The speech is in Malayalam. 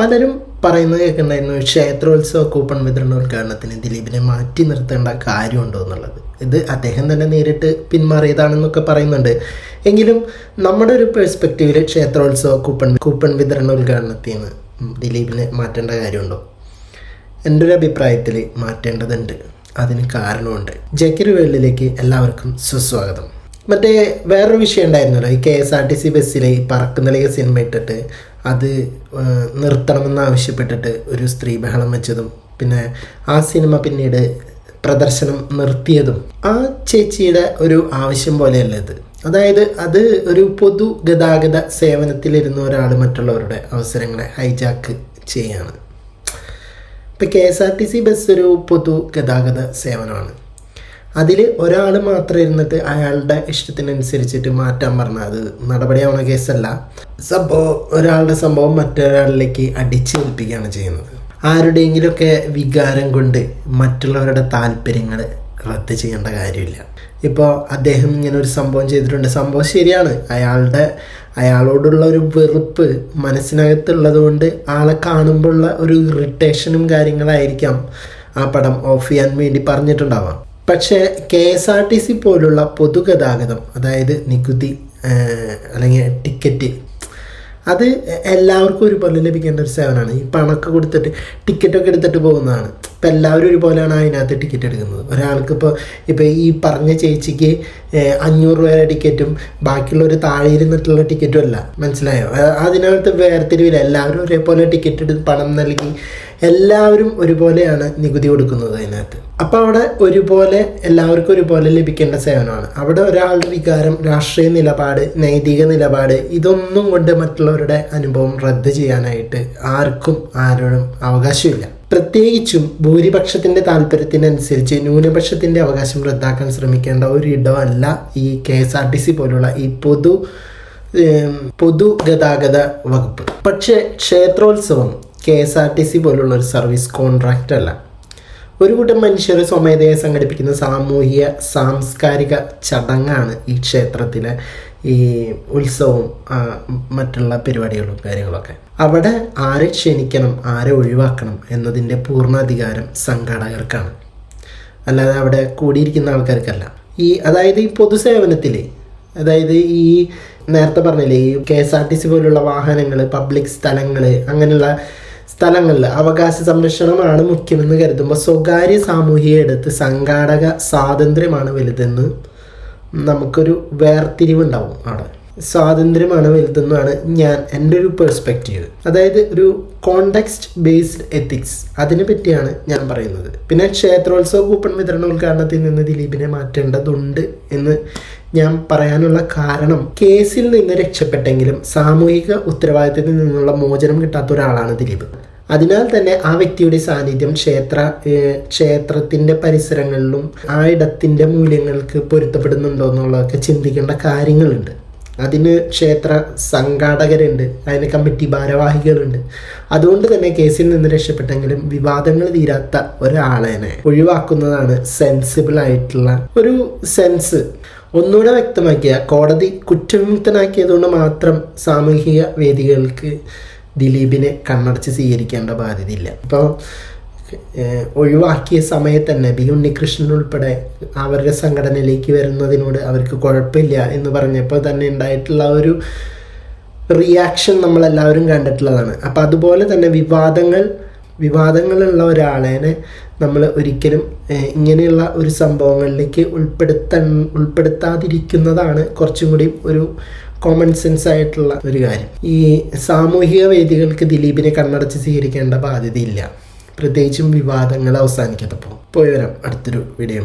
പലരും പറയുന്നത് കേൾക്കുന്നുണ്ടായിരുന്നു ക്ഷേത്രോത്സവ കൂപ്പൺ വിതരണ ഉദ്ഘാടനത്തിന് ദിലീപിനെ മാറ്റി നിർത്തേണ്ട കാര്യമുണ്ടോ എന്നുള്ളത്. ഇത് അദ്ദേഹം തന്നെ നേരിട്ട് പിന്മാറിയതാണെന്നൊക്കെ പറയുന്നുണ്ട്. എങ്കിലും നമ്മുടെ ഒരു പെർസ്പെക്റ്റീവിൽ ക്ഷേത്രോത്സവ കൂപ്പൺ കൂപ്പൺ വിതരണ ഉദ്ഘാടനത്തിൽ നിന്ന് ദിലീപിനെ മാറ്റേണ്ട കാര്യമുണ്ടോ? എന്റെ ഒരു അഭിപ്രായത്തിൽ മാറ്റേണ്ടതുണ്ട്. അതിന് കാരണമുണ്ട്. ജക്കിർ വേൾഡിലേക്ക് എല്ലാവർക്കും സുസ്വാഗതം. മറ്റേ വേറൊരു വിഷയം ഉണ്ടായിരുന്നല്ലോ ഈ K S R T C ബസ്സിലെ ഈ പറക്കുന്നിലക സിനിമ ഇട്ടിട്ട് അത് ആ, നിർത്തണമെന്ന് ആവശ്യപ്പെട്ടിട്ട് ഒരു സ്ത്രീ ബഹളം വെച്ചതും പിന്നെ ആ സിനിമ പിന്നീട് പ്രദർശനം നിർത്തിയതും ആ ചേച്ചിയുടെ ഒരു ആവശ്യം പോലെയല്ല ഇത്. അതായത് അത് ഒരു പൊതു ഗതാഗത സേവനത്തിലിരുന്ന ഒരാൾ മറ്റുള്ളവരുടെ അവസരങ്ങളെ ഹൈജാക്ക് ചെയ്യാണ്. ഇപ്പം K S R T C bus ഒരു പൊതു ഗതാഗത സേവനമാണ്. അതിൽ ഒരാൾ മാത്രം ഇരുന്നിട്ട് അയാളുടെ ഇഷ്ടത്തിനനുസരിച്ചിട്ട് മാറ്റാൻ പറഞ്ഞാൽ അത് നടപടിയാവുന്ന കേസല്ല. സംഭവം ഒരാളുടെ സംഭവം മറ്റൊരാളിലേക്ക് അടിച്ചേൽപ്പിക്കുകയാണ് ചെയ്യുന്നത്. ആരുടെയെങ്കിലുമൊക്കെ വികാരം കൊണ്ട് മറ്റുള്ളവരുടെ താല്പര്യങ്ങൾ റദ്ദ് ചെയ്യേണ്ട കാര്യമില്ല. ഇപ്പോൾ അദ്ദേഹം ഇങ്ങനെ ഒരു സംഭവം ചെയ്തിട്ടുണ്ട്. സംഭവം ശരിയാണ്. അയാളുടെ അയാളോടുള്ള ഒരു വെറുപ്പ് മനസ്സിനകത്തുള്ളത് കൊണ്ട് ആളെ കാണുമ്പോഴുള്ള ഒരു ഇറിറ്റേഷനും കാര്യങ്ങളായിരിക്കാം ആ പടം ഓഫ് ചെയ്യാൻ വേണ്ടി പറഞ്ഞിട്ടുണ്ടാവാം. പക്ഷേ K S R T C പോലുള്ള പൊതുഗതാഗതം അതായത് നികുതി അല്ലെങ്കിൽ ടിക്കറ്റ് അത് എല്ലാവർക്കും ഒരുപോലെ ലഭിക്കേണ്ട ഒരു സേവനമാണ്. ഈ പണമൊക്കെ കൊടുത്തിട്ട് ടിക്കറ്റൊക്കെ എടുത്തിട്ട് പോകുന്നതാണ്. ഇപ്പം എല്ലാവരും ഒരുപോലെയാണ് അതിനകത്ത് ടിക്കറ്റ് എടുക്കുന്നത്. ഒരാൾക്ക് ഇപ്പോൾ ഈ പറഞ്ഞ ചേച്ചിക്ക് അഞ്ഞൂറ് രൂപയുടെ ടിക്കറ്റും ബാക്കിയുള്ളവർ താഴെ ഇരുന്നിട്ടുള്ള ടിക്കറ്റും അല്ല. മനസ്സിലായോ? അതിനകത്ത് വേർതിരിവില്ല. എല്ലാവരും ഒരേപോലെ ടിക്കറ്റ് എടുത്ത് പണം നൽകി എല്ലാവരും ഒരുപോലെയാണ് നികുതി കൊടുക്കുന്നത് അതിനകത്ത്. അപ്പോൾ അവിടെ ഒരുപോലെ എല്ലാവർക്കും ഒരുപോലെ ലഭിക്കേണ്ട സേവനമാണ്. അവിടെ ഒരാളുടെ വികാരം രാഷ്ട്രീയ നിലപാട് നൈതിക നിലപാട് ഇതൊന്നും കൊണ്ട് മറ്റുള്ളവരുടെ അനുഭവം റദ്ദ് ചെയ്യാനായിട്ട് ആർക്കും ആരോടും അവകാശമില്ല. പ്രത്യേകിച്ചും ഭൂരിപക്ഷത്തിന്റെ താല്പര്യത്തിനനുസരിച്ച് ന്യൂനപക്ഷത്തിന്റെ അവകാശം റദ്ദാക്കാൻ ശ്രമിക്കേണ്ട ഒരിടമല്ല ഈ K S R T C പോലുള്ള ഈ പൊതു പൊതുഗതാഗത വകുപ്പ്. പക്ഷേ ക്ഷേത്രോത്സവം K S R T C പോലുള്ള ഒരു സർവീസ് കോൺട്രാക്റ്റ് അല്ല. ഒരു കൂട്ടം മനുഷ്യർ സ്വമേധയെ സംഘടിപ്പിക്കുന്ന സാമൂഹിക സാംസ്കാരിക ചടങ്ങാണ് ഈ ക്ഷേത്രത്തിലെ ഈ ഉത്സവവും ആ, മറ്റുള്ള പരിപാടികളും കാര്യങ്ങളൊക്കെ. അവിടെ ആരെ ക്ഷണിക്കണം ആരെ ഒഴിവാക്കണം എന്നതിന്റെ പൂർണാധികാരം സംഘാടകർക്കാണ്. അല്ലാതെ അവിടെ കൂടിയിരിക്കുന്ന ആൾക്കാർക്കല്ല. ഈ അതായത് ഈ പൊതുസേവനത്തിൽ അതായത് ഈ നേരത്തെ പറഞ്ഞില്ലേ ഈ K S R T C പോലുള്ള വാഹനങ്ങൾ പബ്ലിക് സ്ഥലങ്ങൾ അങ്ങനെയുള്ള സ്ഥലങ്ങളിൽ അവകാശ സംരക്ഷണമാണ് മുഖ്യമെന്ന് കരുതുമ്പോൾ സ്വകാര്യ സാമൂഹിക എടുത്ത് സംഘാടക സ്വാതന്ത്ര്യമാണ് വലുതെന്ന് നമുക്കൊരു വേർതിരിവുണ്ടാവും അവിടെ. സ്വാതന്ത്ര്യമാണ് വലുതെന്നാണ് ഞാൻ എന്റെ ഒരു പെർസ്പെക്റ്റീവ് അതായത് ഒരു കോണ്ടെക്സ്റ്റ് ബേസ്ഡ് എത്തിക്സ് അതിനെ പറ്റിയാണ് ഞാൻ പറയുന്നത്. പിന്നെ ക്ഷേത്രോത്സവ കൂപ്പൺ വിതരണ ഉദ്ഘാടനത്തിൽ നിന്ന് ദിലീപിനെ മാറ്റേണ്ടതുണ്ട് എന്ന് ഞാൻ പറയാനുള്ള കാരണം കേസിൽ നിന്ന് രക്ഷപ്പെട്ടെങ്കിലും സാമൂഹിക ഉത്തരവാദിത്തത്തിൽ നിന്നുള്ള മോചനം കിട്ടാത്ത ഒരാളാണ് ദിലീപ്. അതിനാൽ തന്നെ ആ വ്യക്തിയുടെ സാന്നിധ്യം ക്ഷേത്ര ക്ഷേത്രത്തിന്റെ പരിസരങ്ങളിലും ആ ഇടത്തിന്റെ മൂല്യങ്ങൾക്ക് പൊരുത്തപ്പെടുന്നുണ്ടോ എന്നുള്ളതൊക്കെ ചിന്തിക്കേണ്ട കാര്യങ്ങളുണ്ട്. അതിന് ക്ഷേത്ര സംഘാടകരുണ്ട് അതിന് കമ്മിറ്റി ഭാരവാഹികളുണ്ട്. അതുകൊണ്ട് തന്നെ കേസിൽ നിന്ന് രക്ഷപ്പെട്ടെങ്കിലും വിവാദങ്ങൾ തീരാത്ത ഒരാളേനെ ഒഴിവാക്കുന്നതാണ് സെൻസിബിൾ ആയിട്ടുള്ള ഒരു സെൻസ് ഒന്നുകൂടെ വ്യക്തമാക്കിയ കോടതി കുറ്റവിമുക്തനാക്കിയതുകൊണ്ട് മാത്രം സാമൂഹിക വേദികൾക്ക് ദിലീപിനെ കണ്ണടച്ച് സ്വീകരിക്കേണ്ട ബാധ്യതയില്ല. ഇപ്പോൾ ഒഴിവാക്കിയ സമയത്ത് തന്നെ ബി ഉണ്ണികൃഷ്ണൻ ഉൾപ്പെടെ അവരുടെ സംഘടനയിലേക്ക് വരുന്നതിനോട് അവർക്ക് കുഴപ്പമില്ല എന്ന് പറഞ്ഞപ്പോൾ തന്നെ ഉണ്ടായിട്ടുള്ള ഒരു റിയാക്ഷൻ നമ്മളെല്ലാവരും കണ്ടിട്ടുള്ളതാണ്. അപ്പം അതുപോലെ തന്നെ വിവാദങ്ങൾ വിവാദങ്ങളുള്ള ഒരാളെ നമ്മൾ ഒരിക്കലും ഇങ്ങനെയുള്ള ഒരു സംഭവങ്ങളിലേക്ക് ഉൾപ്പെടുത്ത ഉൾപ്പെടുത്താതിരിക്കുന്നതാണ് കുറച്ചും കൂടി ഒരു കോമൺ സെൻസ് ആയിട്ടുള്ള ഒരു കാര്യം. ഈ സാമൂഹിക വേദികൾക്ക് ദിലീപിനെ കണ്ണടച്ച് സ്വീകരിക്കേണ്ട ബാധ്യതയില്ല. പ്രത്യേകിച്ചും വിവാദങ്ങൾ അവസാനിക്കാത്തപ്പോൾ. പോയി വരാം. അടുത്തൊരു വീഡിയോ